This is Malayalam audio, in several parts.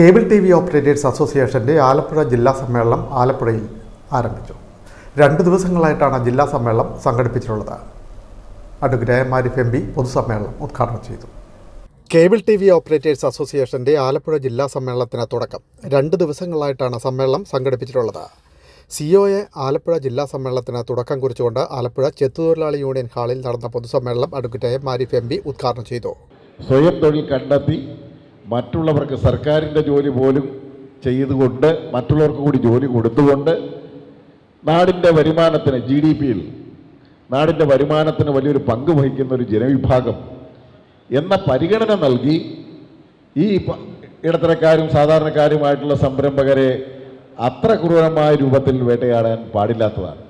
കേബിൾ ടി വി ഓപ്പറേറ്റേഴ്സ് അസോസിയേഷന്റെ ആലപ്പുഴ ജില്ലാ സമ്മേളനം ആലപ്പുഴയിൽ ആരംഭിച്ചു. രണ്ട് ദിവസങ്ങളായിട്ടാണ് ജില്ലാ സമ്മേളനം സംഘടിപ്പിച്ചിട്ടുള്ളത്. Advocate M Arif M P പൊതുസമ്മേളനം ഉദ്ഘാടനം ചെയ്തു. കേബിൾ ടി വി ഓപ്പറേറ്റേഴ്സ് അസോസിയേഷന്റെ ആലപ്പുഴ ജില്ലാ സമ്മേളനത്തിന് തുടക്കം. രണ്ട് ദിവസങ്ങളായിട്ടാണ് സമ്മേളനം സംഘടിപ്പിച്ചിട്ടുള്ളത്. സി ഒ എ ആലപ്പുഴ ജില്ലാ സമ്മേളനത്തിന് തുടക്കം കുറിച്ചുകൊണ്ട് ആലപ്പുഴ ചെത്തുതൊഴിലാളി യൂണിയൻ ഹാളിൽ നടന്ന പൊതുസമ്മേളനം അഡ്വക്കേറ്റ് മാരിഫ് എം പി ഉദ്ഘാടനം ചെയ്തു. സ്വയം തൊഴിൽ കണ്ടെത്തി മറ്റുള്ളവർക്ക് സർക്കാരിന്റെ ജോലി പോലും ചെയ്തുകൊണ്ട് മറ്റുള്ളവർക്ക് കൂടി ജോലി കൊടുത്തുകൊണ്ട് നാടിന്റെ വരുമാനത്തിന് ജി ഡി പിയിൽ നാടിന്റെ വരുമാനത്തിന് വലിയൊരു പങ്ക് വഹിക്കുന്ന ഒരു ജനവിഭാഗം എന്ന പരിഗണന നൽകി ഈ ഇടത്തരക്കാരും സാധാരണക്കാരുമായിട്ടുള്ള സംരംഭകരെ അത്ര ക്രൂരമായ രൂപത്തിൽ വേട്ടയാടാൻ പാടില്ലാത്തതാണ്.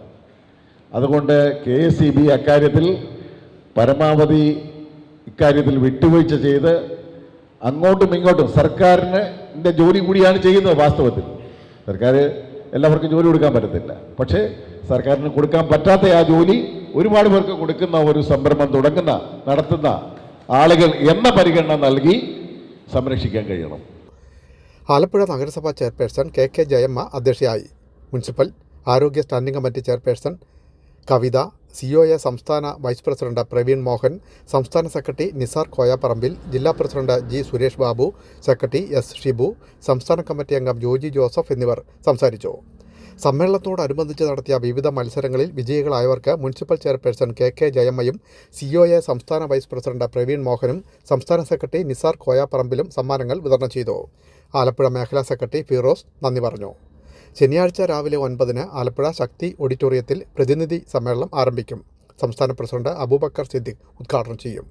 അതുകൊണ്ട് കെ എസ് ഇ ബി അക്കാര്യത്തിൽ പരമാവധി ഇക്കാര്യത്തിൽ വിട്ടുവീഴ്ച ചെയ്ത് അങ്ങോട്ടും ഇങ്ങോട്ടും സർക്കാരിന്റെ ജോലി കൂടിയാണ് ചെയ്യുന്നത് വാസ്തവത്തിൽ. സർക്കാർ എല്ലാവർക്കും ജോലി കൊടുക്കാൻ പറ്റത്തില്ല. പക്ഷേ സർക്കാരിന് കൊടുക്കാൻ പറ്റാത്ത ആ ജോലി ഒരുപാട് പേർക്ക് കൊടുക്കുന്ന ഒരു സംരംഭം തുടങ്ങുന്ന നടത്തുന്ന ആളുകൾ എന്ന പരിഗണന നൽകി സംരക്ഷിക്കാൻ കഴിയണം. ആലപ്പുഴ നഗരസഭാ ചെയർപേഴ്സൺ കെ കെ ജയമ്മ അധ്യക്ഷയായി. മുനിസിപ്പൽ ആരോഗ്യ standing committee chairperson Kavitha C O A സംസ്ഥാന വൈസ് പ്രസിഡന്റ് പ്രവീൺ മോഹൻ സംസ്ഥാന സെക്രട്ടറി നിസാർ കോയാപ്പറമ്പിൽ ജില്ലാ president G Suresh Babu secretary S Shibu സംസ്ഥാന കമ്മിറ്റി അംഗം ജോജി ജോസഫ് എന്നിവർ സംസാരിച്ചു. സമ്മേളനത്തോടനുബന്ധിച്ച് നടത്തിയ വിവിധ മത്സരങ്ങളിൽ വിജയികളായവർക്ക് മുനിസിപ്പൽ ചെയർപേഴ്സൺ കെ കെ ജയമ്മയും സി ഒ എ സംസ്ഥാന വൈസ് പ്രസിഡന്റ് പ്രവീൺ മോഹനും സംസ്ഥാന സെക്രട്ടറി നിസാർ കോയാപ്പറമ്പിലും സമ്മാനങ്ങൾ വിതരണം ചെയ്തു. ആലപ്പുഴ മേഖലാ സെക്രട്ടറി ഫിറോസ് നന്ദി പറഞ്ഞു. ശനിയാഴ്ച രാവിലെ ഒൻപതിന് ആലപ്പുഴ ശക്തി ഓഡിറ്റോറിയത്തിൽ പ്രതിനിധി സമ്മേളനം ആരംഭിക്കും. സംസ്ഥാന പ്രസിഡന്റ് അബൂബക്കർ സിദ്ദിഖ് ഉദ്ഘാടനം ചെയ്യും.